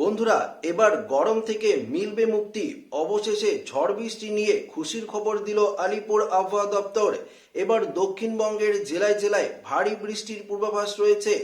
বন্ধুরা, এবার গরম থেকে মিলবে মুক্তি। অবশেষে ঝড় বৃষ্টি নিয়ে খুশির খবর দিল আলিপুর আবহাওয়া দপ্তর। এবার দক্ষিণবঙ্গের জেলায় জেলায় ভারী বৃষ্টির পূর্বাভাস রয়েছে।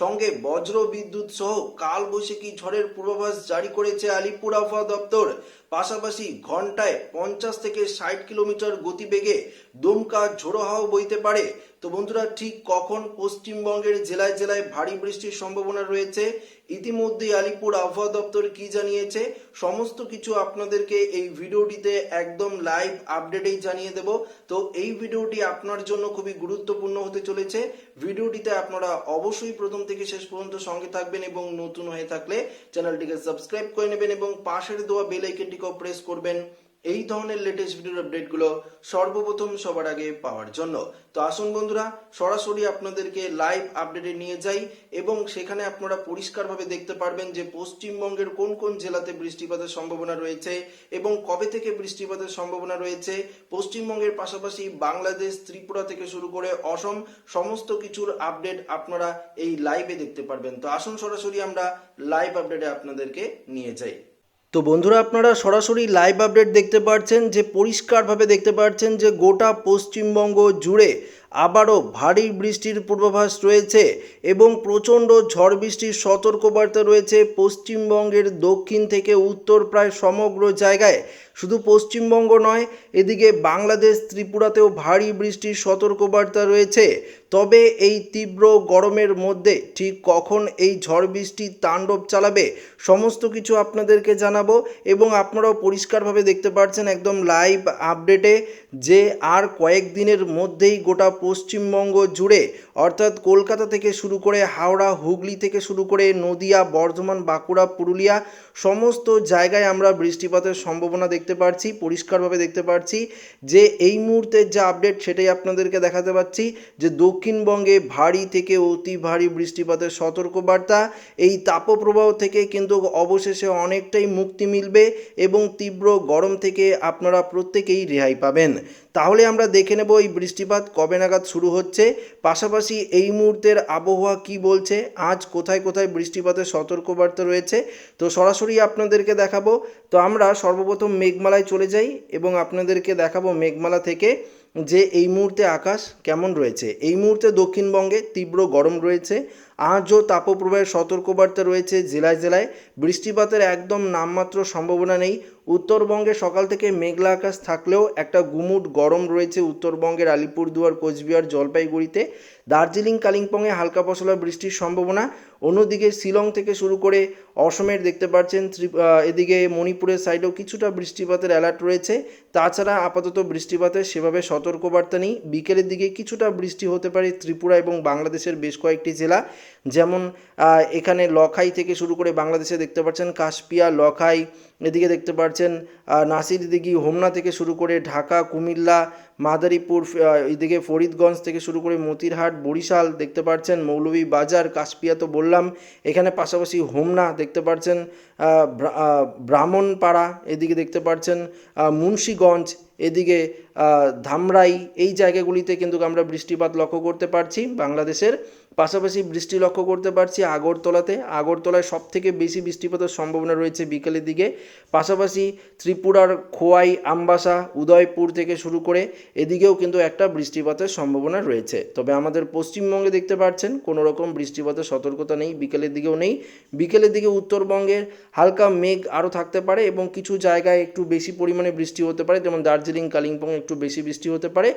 সঙ্গে বজ্র বিদ্যুৎ সহ কালবৈশাখী ঝড়ের পূর্বাভাস জারি করেছে আলিপুর আবহাওয়া দপ্তর। পাশাপাশি ঘন্টায় পঞ্চাশ থেকে ষাট কিলোমিটার গতিবেগে দমকা ঝোড়ো হাওয়া বইতে পারে। তো বন্ধুরা, ঠিক কখন পশ্চিমবঙ্গের জেলায় জেলায় ভারী বৃষ্টির সম্ভাবনা রয়েছে, ইতিমধ্যে আলিপুর আবহাওয়া দপ্তর কি জানিয়েছে, সমস্ত কিছু আপনাদেরকে এই ভিডিওটিতে একদম লাইভ আপডেটেই জানিয়ে দেব। তো এই ভিডিওটি আপনার জন্য খুবই গুরুত্বপূর্ণ হতে চলেছে। ভিডিওটিতে আপনারা অবশ্যই প্রথম থেকে শেষ পর্যন্ত সঙ্গে থাকবেন এবং নতুন হয়ে থাকলে চ্যানেলটিকে সাবস্ক্রাইব করে নেবেন এবং পাশের দেওয়া বেল আইকনটিকেও প্রেস করবেন। এই ধরনের লেটেস্ট ভিডিওর আপডেটগুলো সর্বপ্রথম সবার আগে পাওয়ার জন্য। তো আসুন বন্ধুরা, সরাসরি আপনাদেরকে লাইভ আপডেটে নিয়ে যাই এবং সেখানে আপনারা পরিষ্কারভাবে দেখতে পারবেন যে পশ্চিমবঙ্গের কোন কোন জেলাতে বৃষ্টিপাতের সম্ভাবনা রয়েছে এবং কবে থেকে বৃষ্টিপাতের সম্ভাবনা রয়েছে। পশ্চিমবঙ্গের পাশাপাশি বাংলাদেশ, ত্রিপুরা থেকে শুরু করে অসম সমস্ত কিছুর আপডেট আপনারা এই লাইভে দেখতে পারবেন। তো আসুন সরাসরি আমরা লাইভ আপডেটে আপনাদেরকে নিয়ে যাই। তো বন্ধুরা, আপনারা সরাসরি লাইভ আপডেট দেখতে পাচ্ছেন যে, পরিষ্কারভাবে দেখতে পাচ্ছেন যে, গোটা পশ্চিমবঙ্গ জুড়ে আবারও ভারী বৃষ্টির পূর্বাভাস রয়েছে এবং প্রচণ্ড ঝড় বৃষ্টির সতর্কবার্তা রয়েছে পশ্চিমবঙ্গের দক্ষিণ থেকে উত্তর প্রায় সমগ্র জায়গায়। শুধু পশ্চিমবঙ্গ নয়, এদিকে বাংলাদেশ, ত্রিপুরাতেও ভারী বৃষ্টির সতর্কবার্তা রয়েছে। তবে এই তীব্র গরমের মধ্যে ঠিক কখন এই ঝড় বৃষ্টি তাণ্ডব চালাবে, সমস্ত কিছু আপনাদেরকে জানাব এবং আপনারাও পরিষ্কারভাবে দেখতে পাচ্ছেন একদম লাইভ আপডেটে যে আর কয়েকদিনের মধ্যেই গোটা পশ্চিমবঙ্গ জুড়ে, অর্থাৎ কলকাতা থেকে শুরু করে হাওড়া, হুগলি থেকে শুরু করে নদিয়া, বর্ধমান, বাঁকুড়া, পুরুলিয়া, সমস্ত জায়গায় আমরা বৃষ্টিপাতের সম্ভাবনা দেখতে পাচ্ছি পরিষ্কারভাবে দেখতে পাচ্ছি যে এই মুহূর্তের যে আপডেট সেটাই আপনাদেরকে দেখাতে পাচ্ছি যে দক্ষিণবঙ্গে ভারী থেকে অতি ভারী বৃষ্টিপাতের সতর্কবার্তা। এই তাপপ্রবাহ থেকে কিন্তু অবশেষে অনেকটাই মুক্তি মিলবে এবং তীব্র গরম থেকে আপনারা প্রত্যেকেই রেহাই পাবেন। তাহলে আমরা দেখে নেব এই বৃষ্টিপাত কবে নাগাদ শুরু হচ্ছে। পাশাপাশি এই মুহূর্তের আবহাওয়া কি বলছে? আজ কোথায় কোথায় বৃষ্টিপাতের সতর্কবার্তা রয়েছে? তো সরাসরি আপনাদেরকে দেখাবো। তো আমরা সর্বপ্রথম মেঘমালায় চলে যাই এবং আপনাদেরকে দেখাবো মেঘমালা থেকে যে এই মুহূর্তে আকাশ কেমন রয়েছে। এই মুহূর্তে দক্ষিণবঙ্গে তীব্র গরম রয়েছে। আজও তাপপ্রবাহের সতর্কবার্তা রয়েছে জেলায় জেলায়। বৃষ্টিপাতের একদম নামমাত্র সম্ভাবনা নেই। উত্তরবঙ্গে সকাল থেকে মেঘলা আকাশ থাকলেও একটা গুমুট গরম রয়েছে উত্তরবঙ্গের আলিপুরদুয়ার, কোচবিহার, জলপাইগুড়িতে। দার্জিলিং, কালিম্পংয়ে হালকা পশলা বৃষ্টির সম্ভাবনা। অন্যদিকে শিলং থেকে শুরু করে অসমের দেখতে পাচ্ছেন এদিকে মণিপুরের সাইডেও কিছুটা বৃষ্টিপাতের অ্যালার্ট রয়েছে। তাছাড়া আপাতত বৃষ্টিপাতের সেভাবে সতর্কবার্তা নেই। বিকেলের দিকে কিছুটা বৃষ্টি হতে পারে ত্রিপুরা এবং বাংলাদেশের বেশ কয়েকটি জেলা। যেমন এখানে লখাই থেকে শুরু করে বাংলাদেশে দেখতে পাচ্ছেন, কাশপিয়া, লখাই, এদিকে দেখতে পাচ্ছেন নাসির দিঘি হোমনা থেকে শুরু করে ঢাকা, কুমিল্লা, মাদারীপুর এদিকে ফরিদগঞ্জ থেকে শুরু করে মতিরহাট, বরিশাল দেখতে পাচ্ছেন, মৌলভী বাজার, কাশপিয়া তো বললাম, এখানে পাশাপাশি হোমনা দেখতে পাচ্ছেন ব্রাহ্মণপাড়া, এদিকে দেখতে পাচ্ছেন মুন্সীগঞ্জ, এদিকে ধামরাই, এই জায়গাগুলিতে কিন্তু আমরা বৃষ্টিপাত লক্ষ্য করতে পারছি, বাংলাদেশের পাশাপাশি বৃষ্টি লক্ষ্য করতে পারছি আগরতলাতে। আগরতলায় সব থেকে বেশি বৃষ্টিপাতের সম্ভাবনা রয়েছে বিকেলের দিকে। পাশাপাশি ত্রিপুরার খোয়াই, আমবাসা, উদয়পুর থেকে শুরু করে এদিকেও কিন্তু একটা বৃষ্টিপাতের সম্ভাবনা রয়েছে। তবে আমাদের পশ্চিমবঙ্গে দেখতে পাচ্ছেন, কোনো রকম বৃষ্টিপাতের সতর্কতা নেই, বিকেলের দিকেও নেই। বিকেলের দিকে উত্তরবঙ্গের হালকা মেঘ আরও থাকতে পারে এবং কিছু জায়গায় একটু বেশি পরিমাণে বৃষ্টি হতে পারে, যেমন দার্জিলিং, কালিম্পং একটু বেশি বৃষ্টি হতে পারে।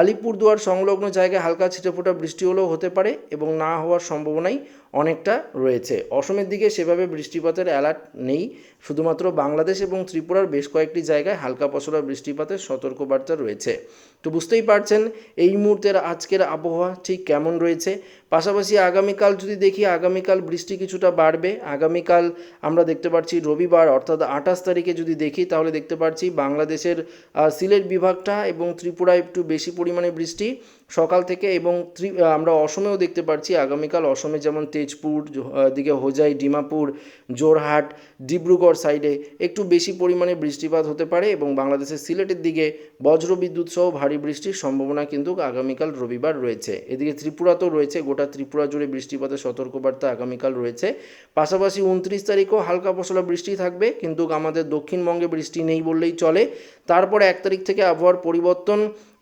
আলিপুরদুয়ার সংলগ্ন জায়গায় হালকা ছিটেফোঁটা বৃষ্টি হলেও হতে পারে এবং না হওয়ার সম্ভাবনাই অনেকটা রয়েছে। অসমের দিকে সেভাবে বৃষ্টিপাতের অ্যালার্ট নেই। শুধুমাত্র বাংলাদেশ এবং ত্রিপুরার বেশ কয়েকটি জায়গায় হালকা পশলা বৃষ্টিপাতের সতর্কবার্তা রয়েছে। তো বুঝতেই পারছেন, এই মুহূর্তের আজকের আবহাওয়া ঠিক কেমন রয়েছে? পাশাপাশি আগামীকাল যদি দেখি, আগামীকাল বৃষ্টি কিছুটা বাড়বে। আগামীকাল আমরা দেখতে পাচ্ছি রবিবার, অর্থাৎ আঠাশ তারিখে যদি দেখি, তাহলে দেখতে পাচ্ছি বাংলাদেশের সিলেট বিভাগটা এবং ত্রিপুরায় একটু বেশি পরিমাণে বৃষ্টি। সকাল থেকে এবং আমরা অসমেও দেখতে পাচ্ছি আগামীকাল অসমে যেমন তেজপুর দিকে হোজাই, ডিমাপুর জোরহাট ডিব্রুগড় সাইডে একটু বেশি পরিমাণে বৃষ্টিপাত হতে পারে এবং বাংলাদেশের সিলেটের দিকে বজ্রবিদ্যুৎ সহ ভারী বৃষ্টির সম্ভাবনা কিন্তু আগামীকাল রবিবার রয়েছে। এদিকে ত্রিপুরাতেও রয়েছে, গোটা গোটা ত্রিপুরা জুড়ে বৃষ্টিপাতের সতর্কবার্তা আগামীকাল রয়েছে। পাশাপাশি উনত্রিশ তারিখও হালকা পশলা বৃষ্টি থাকবে, কিন্তু আমাদের দক্ষিণবঙ্গে বৃষ্টি নেই বললেই চলে। তারপরে এক তারিখ থেকে আবহাওয়ার পরিবর্তন,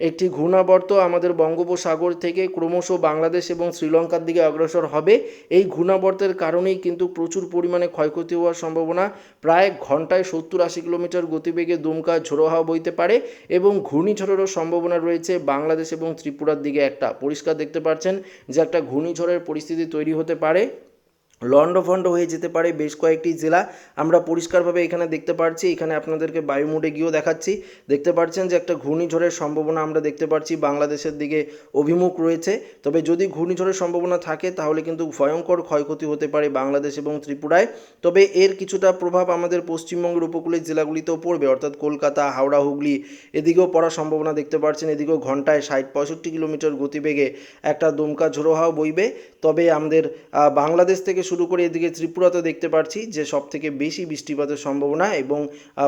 একটি ঘূর্ণাবর্ত আমাদের বঙ্গোপসাগর থেকে ক্রমশ বাংলাদেশ এবং শ্রীলঙ্কার দিকে অগ্রসর হবে। এই ঘূর্ণাবর্তের কারণেই কিন্তু প্রচুর পরিমাণে ক্ষয়ক্ষতি হওয়ার সম্ভাবনা। প্রায় ঘন্টায় সত্তর আশি কিলোমিটার গতিবেগে দুমকা ঝোড়ো হাওয়া বইতে পারে এবং ঘূর্ণিঝড়েরও সম্ভাবনা রয়েছে বাংলাদেশ এবং ত্রিপুরার দিকে একটা। পরিষ্কার দেখতে পাচ্ছেন যে একটা ঘূর্ণিঝড়ের পরিস্থিতি তৈরি হতে পারে। লন্ডভন্ড হয়ে যেতে পারে বেশ কয়েকটি জেলা। আমরা পরিষ্কারভাবে এখানে দেখতে পাচ্ছি এখানে আপনাদেরকে বায়ুমোডে গিয়েও দেখাচ্ছি। দেখতে পাচ্ছেন যে একটা ঘূর্ণিঝড়ের সম্ভাবনা আমরা দেখতে পাচ্ছি বাংলাদেশের দিকে অভিমুখ রয়েছে। তবে যদি ঘূর্ণিঝড়ের সম্ভাবনা থাকে, তাহলে কিন্তু ভয়ঙ্কর ক্ষয়ক্ষতি হতে পারে বাংলাদেশ এবং ত্রিপুরায়। তবে এর কিছুটা প্রভাব আমাদের পশ্চিমবঙ্গের উপকূলের জেলাগুলিতেও পড়বে, অর্থাৎ কলকাতা, হাওড়া, হুগলি, এদিকেও পড়ার সম্ভাবনা দেখতে পাচ্ছেন এদিকেও ঘন্টায় ষাট, পঁয়ষট্টি কিলোমিটার গতিবেগে একটা দমকা ঝোড়ো হাওয়া বইবে। তবে আমাদের বাংলাদেশ থেকে শুরু করে এদিকে ত্রিপুরাতে দেখতে পাচ্ছি যে সব থেকে বেশি বৃষ্টিপাতের সম্ভাবনা এবং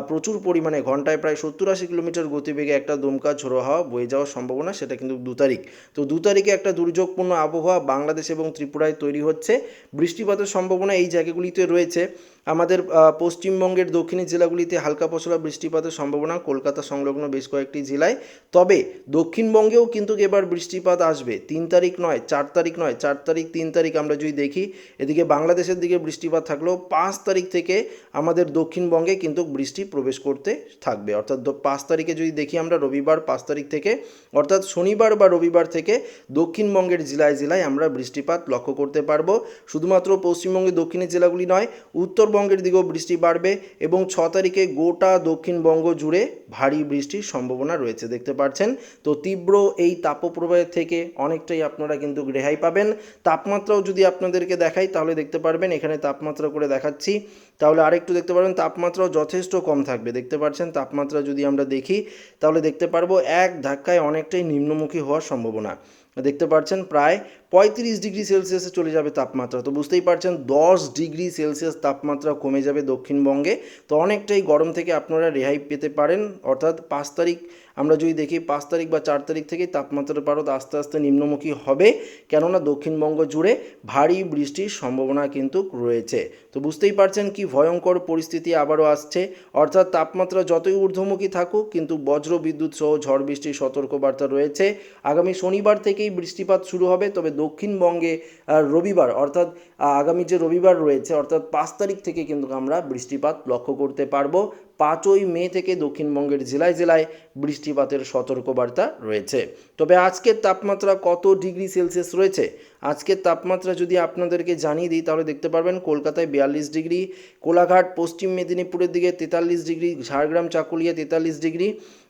প্রচুর পরিমাণে ঘন্টায় প্রায় সত্তর আশি কিলোমিটার গতিবেগে একটা দমকা ঝোড়ো হাওয়া বয়ে যাওয়ার সম্ভাবনা, সেটা কিন্তু দু তারিখ। তো দু তারিখে একটা দুর্যোগপূর্ণ আবহাওয়া বাংলাদেশ এবং ত্রিপুরায় তৈরি হচ্ছে। বৃষ্টিপাতের সম্ভাবনা এই জায়গাগুলিতে রয়েছে। আমাদের পশ্চিমবঙ্গের দক্ষিণের জেলাগুলিতে হালকা পশলা বৃষ্টিপাতের সম্ভাবনা, কলকাতা সংলগ্ন বেশ কয়েকটি জেলায়। তবে দক্ষিণবঙ্গেও কিন্তু এবার বৃষ্টিপাত আসবে। তিন তারিখ নয়, চার তারিখ নয়, চার তারিখ, তিন তারিখ আমরা যদি দেখি, এদিকে বাংলাদেশের দিকে বৃষ্টিপাত থাকলেও পাঁচ তারিখ থেকে আমাদের দক্ষিণবঙ্গে কিন্তু বৃষ্টি প্রবেশ করতে থাকবে। অর্থাৎ পাঁচ তারিখে যদি দেখি আমরা রবিবার পাঁচ তারিখ থেকে, অর্থাৎ শনিবার বা রবিবার থেকে দক্ষিণবঙ্গের জেলায় জেলায় আমরা বৃষ্টিপাত লক্ষ্য করতে পারব। শুধুমাত্র পশ্চিমবঙ্গের দক্ষিণের জেলাগুলি নয় উত্তরবঙ্গের দিকেও বৃষ্টি বাড়বে এবং ছ তারিখে গোটা দক্ষিণবঙ্গ জুড়ে ভারী বৃষ্টির সম্ভাবনা রয়েছে, দেখতে পাচ্ছেন। তো তীব্র এই তাপপ্রবাহের থেকে অনেকটাই আপনারা কিন্তু রেহাই পাবেন। তাপমাত্রাও যদি আপনাদেরকে দেখাই, তাহলে দেখতে পারবেন, এখানে তাপমাত্রা করে দেখাচ্ছি। তাহলে আরেকটু দেখতে পারবেন, তাপমাত্রাও যথেষ্ট কম থাকবে, দেখতে পাচ্ছেন। তাপমাত্রা যদি আমরা দেখি, তাহলে দেখতে পারব এক ধাক্কায় অনেকটাই নিম্নমুখী হওয়ার সম্ভাবনা। দেখতে পাচ্ছেন, প্রায় পঁয়ত্রিশ ডিগ্রি সেলসিয়াসে চলে যাবে তাপমাত্রা। তো বুঝতেই পারছেন, দশ ডিগ্রি সেলসিয়াস তাপমাত্রা কমে যাবে দক্ষিণবঙ্গে। তো অনেকটাই গরম থেকে আপনারা রেহাই পেতে পারেন। অর্থাৎ পাঁচ তারিখ, আমরা যদি দেখি পাঁচ তারিখ বা চার তারিখ থেকে তাপমাত্রার পারদ আস্তে আস্তে নিম্নমুখী হবে। কেননা দক্ষিণবঙ্গ জুড়ে ভারী বৃষ্টির সম্ভাবনা কিন্তু রয়েছে। তো বুঝতেই পারছেন কি ভয়ঙ্কর পরিস্থিতি আবারও আসছে। অর্থাৎ তাপমাত্রা যতই ঊর্ধ্বমুখী থাকুক, কিন্তু বজ্র বিদ্যুৎ সহ ঝড় বৃষ্টির সতর্কবার্তা রয়েছে। আগামী শনিবার থেকেই বৃষ্টিপাত শুরু হবে, তবে দক্ষিণবঙ্গে রবিবার, অর্থাৎ আগামী যে রবিবার রয়েছে, অর্থাৎ পাঁচ তারিখ থেকে কিন্তু আমরা বৃষ্টিপাত লক্ষ্য করতে পারব। পাঁচই মে থেকে দক্ষিণবঙ্গের জেলায় জেলায় বৃষ্টিপাতের সতর্কবার্তা রয়েছে। তবে আজকের তাপমাত্রা কত ডিগ্রি সেলসিয়াস রয়েছে? আজকের তাপমাত্রা যদি আপনাদেরকে জানিয়ে দিই, তাহলে দেখতে পারবেন কলকাতায় বিয়াল্লিশ ডিগ্রি, কোলাঘাট, পশ্চিম মেদিনীপুরের দিকে তেতাল্লিশ ডিগ্রি, ঝাড়গ্রাম, চাকুলিয়া তেতাল্লিশ ডিগ্রি,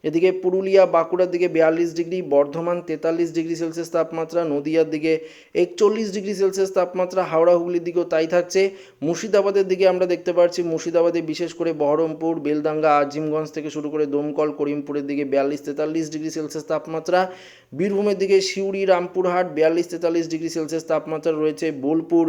এদিকে পুরুলিয়া, বাঁকুড়ার দিকে বিয়াল্লিশ ডিগ্রি, বর্ধমান তেতাল্লিশ ডিগ্রি সেলসিয়াস তাপমাত্রা, নদিয়ার দিকে একচল্লিশ ডিগ্রি সেলসিয়াস তাপমাত্রা, হাওড়া, হুগলির দিকেও তাই থাকছে। মুর্শিদাবাদের দিকে আমরা দেখতে পাচ্ছি মুর্শিদাবাদে বিশেষ করে বহরমপুর বেলদাঙ্গা আজিমগঞ্জ থেকে শুরু করে দমকল, করিমপুরের দিকে বিয়াল্লিশ তেতাল্লিশ ডিগ্রি সেলসিয়াস তাপমাত্রা, বীরভূমের দিকে সিউড়ি, রামপুরহাট বিয়াল্লিশ তেতাল্লিশ ডিগ্রি সেলসিয়াস তাপমাত্রা রয়েছে, বোলপুর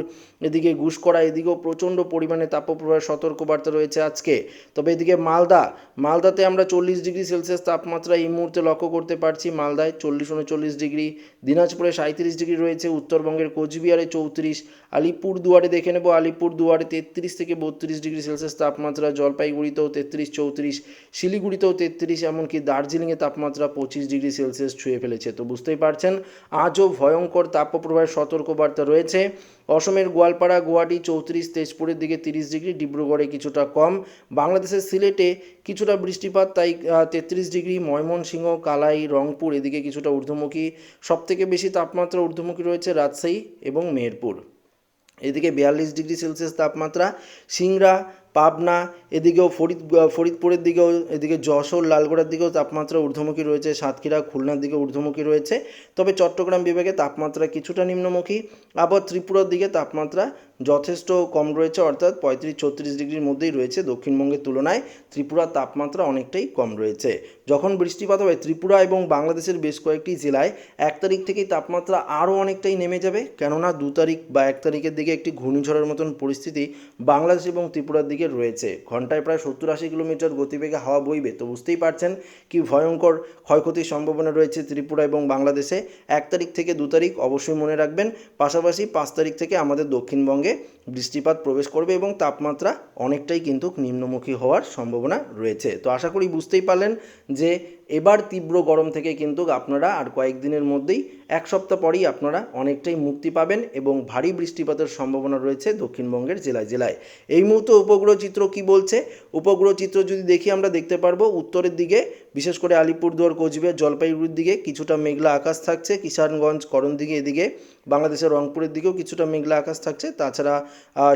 এদিকে ঘুষকরা এদিকেও প্রচণ্ড পরিমাণে তাপপ্রবাহের সতর্কবার্তা রয়েছে আজকে। তবে এদিকে মালদা, মালদাতে আমরা চল্লিশ ডিগ্রি সেলসিয়াস তাপমাত্রা এই মুহূর্তে লক্ষ্য করতে পারছি। মালদায় চল্লিশ উনচল্লিশ ডিগ্রি, দিনাজপুরে সাঁত্রিশ ডিগ্রি রয়েছে, উত্তরবঙ্গের কোচবিহারে চৌত্রিশ আলিপুর দুয়ারে দেখে নেব আলিপুর দুয়ারে তেত্রিশ থেকে বত্রিশ ডিগ্রি সেলসিয়াস তাপমাত্রা, জলপাইগুড়িতেও তেত্রিশ, চৌত্রিশ, শিলিগুড়িতেও তেত্রিশ, এমনকি দার্জিলিংয়ে তাপমাত্রা পঁচিশ ডিগ্রি সেলসিয়াস ছুঁয়ে ফেলেছে। তো বুঝতেই পারছেন, আজও ভয়ঙ্কর তাপপ্রবাহের সতর্কবার্তা রয়েছে। অসমের গোয়ালপাড়া, গুয়াহাটি, চৌত্রিশ, তেজপুরের দিকে তিরিশ ডিগ্রি, ডিব্রুগড়ে কিছুটা কম। বাংলাদেশের সিলেটে কিছুটা বৃষ্টিপাত, তাই তেত্রিশ ডিগ্রি, ময়মনসিংহ, কালাই, রংপুর এদিকে কিছুটা ঊর্ধ্বমুখী। সবথেকে বেশি তাপমাত্রা ঊর্ধ্বমুখী রয়েছে রাজশাহী এবং মেহেরপুর। এদিকে বিয়াল্লিশ ডিগ্রি সেলসিয়াস তাপমাত্রা, সিংড়া পাবনা, এদিকেও ফরিদ ফরিদপুরের দিকেও, এদিকে যশোর, লালগড়ার দিকেও তাপমাত্রা ঊর্ধ্বমুখী রয়েছে, সাতক্ষীরা, খুলনার দিকে ঊর্ধ্বমুখী রয়েছে। তবে চট্টগ্রাম বিভাগে তাপমাত্রা কিছুটা নিম্নমুখী। আবার ত্রিপুরার দিকে তাপমাত্রা যথেষ্ট কম রয়েছে, অর্থাৎ পঁয়ত্রিশ, ছত্রিশ ডিগ্রির মধ্যেই রয়েছে দক্ষিণবঙ্গের তুলনায়। ত্রিপুরার তাপমাত্রা অনেকটাই কম রয়েছে। যখন বৃষ্টিপাত হবে, ত্রিপুরা এবং বাংলাদেশের বেশ কয়েকটি জেলায় এক তারিখ থেকেই তাপমাত্রা আরও অনেকটাই নেমে যাবে। কেননা দু তারিখ বা এক তারিখের দিকে একটি ঘূর্ণিঝড়ের মতন পরিস্থিতি বাংলাদেশ এবং ত্রিপুরার দিকে রয়েছে। ঘন্টায় প্রায় সত্তর আশি কিলোমিটার গতিবেগে হাওয়া বইবে। তো বুঝতেই পারছেন কি ভয়ঙ্কর ক্ষয়ক্ষতির সম্ভাবনা রয়েছে ত্রিপুরা এবং বাংলাদেশে। এক তারিখ থেকে দু তারিখ অবশ্যই মনে রাখবেন। পাশাপাশি পাঁচ তারিখ থেকে আমাদের দক্ষিণবঙ্গে বৃষ্টিপাত প্রবেশ করবে এবং তাপমাত্রা অনেকটাই কিন্তু নিম্নমুখী হওয়ার সম্ভাবনা রয়েছে। তো আশা করি বুঝতেই পারলেন যে এবার তীব্র গরম থেকে কিন্তু আপনারা আর কয়েকদিনের মধ্যেই, এক সপ্তাহ পরেই আপনারা অনেকটাই মুক্তি পাবেন এবং ভারী বৃষ্টিপাতের সম্ভাবনা রয়েছে দক্ষিণবঙ্গের জেলায় জেলায়। এই মুহূর্তে উপগ্রহ চিত্র কি বলছে? উপগ্রহ চিত্র যদি দেখি আমরা দেখতে পারব, উত্তরের দিকে, বিশেষ করে আলিপুরদুয়ার, কোচবিহার, জলপাইগুড়ির দিকে কিছুটা মেঘলা আকাশ থাকছে, কিষানগঞ্জ করণ দিকে এদিকে, বাংলাদেশের রংপুরের দিকেও কিছুটা মেঘলা আকাশ থাকছে। তাছাড়া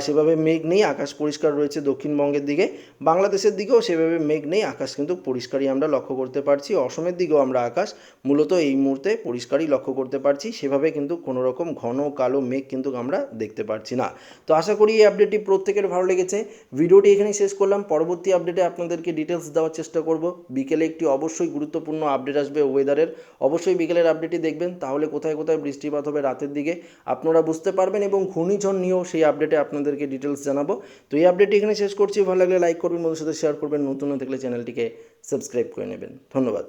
সেভাবে মেঘ নেই, আকাশ পরিষ্কার রয়েছে দক্ষিণবঙ্গের দিকে। বাংলাদেশের দিকেও সেভাবে মেঘ নেই, আকাশ কিন্তু পরিষ্কারই আমরা লক্ষ্য করতে পারছি। অসমের দিকেও আমরা আকাশ, মূলত এই মুহূর্তে পরিষ্কারই লক্ষ্য করতে পারছি। সেভাবে কিন্তু কোনো রকম ঘন কালো মেঘ কিন্তু আমরা দেখতে পারছি না। তো আশা করি এই আপডেটটি প্রত্যেকের ভালো লেগেছে। ভিডিওটি এখানে শেষ করলাম। পরবর্তী আপডেটে আপনাদেরকে ডিটেলস দেওয়ার চেষ্টা করব। বিকেলে একটি অবশ্যই গুরুত্বপূর্ণ আপডেট আসবে ওয়েদারের অবশ্যই বিকেলের আপডেটটি দেখবেন। তাহলে কোথায় কোথায় বৃষ্টিপাত হবে রাতের দিকে, আপনারা বুঝতে পারবেন এবং ঘূর্ণিঝড় নিয়েও সেই আপডেটে আপনাদেরকে ডিটেলস জানাব। তো এই আপডেটটি এখানে শেষ করছি। ভালো লাগলে লাইক করবেন বন্ধুর সাথে শেয়ার করবেন। নতুন না থাকলে চ্যানেলটিকে সাবস্ক্রাইব করে নেবেন। ধন্যবাদ।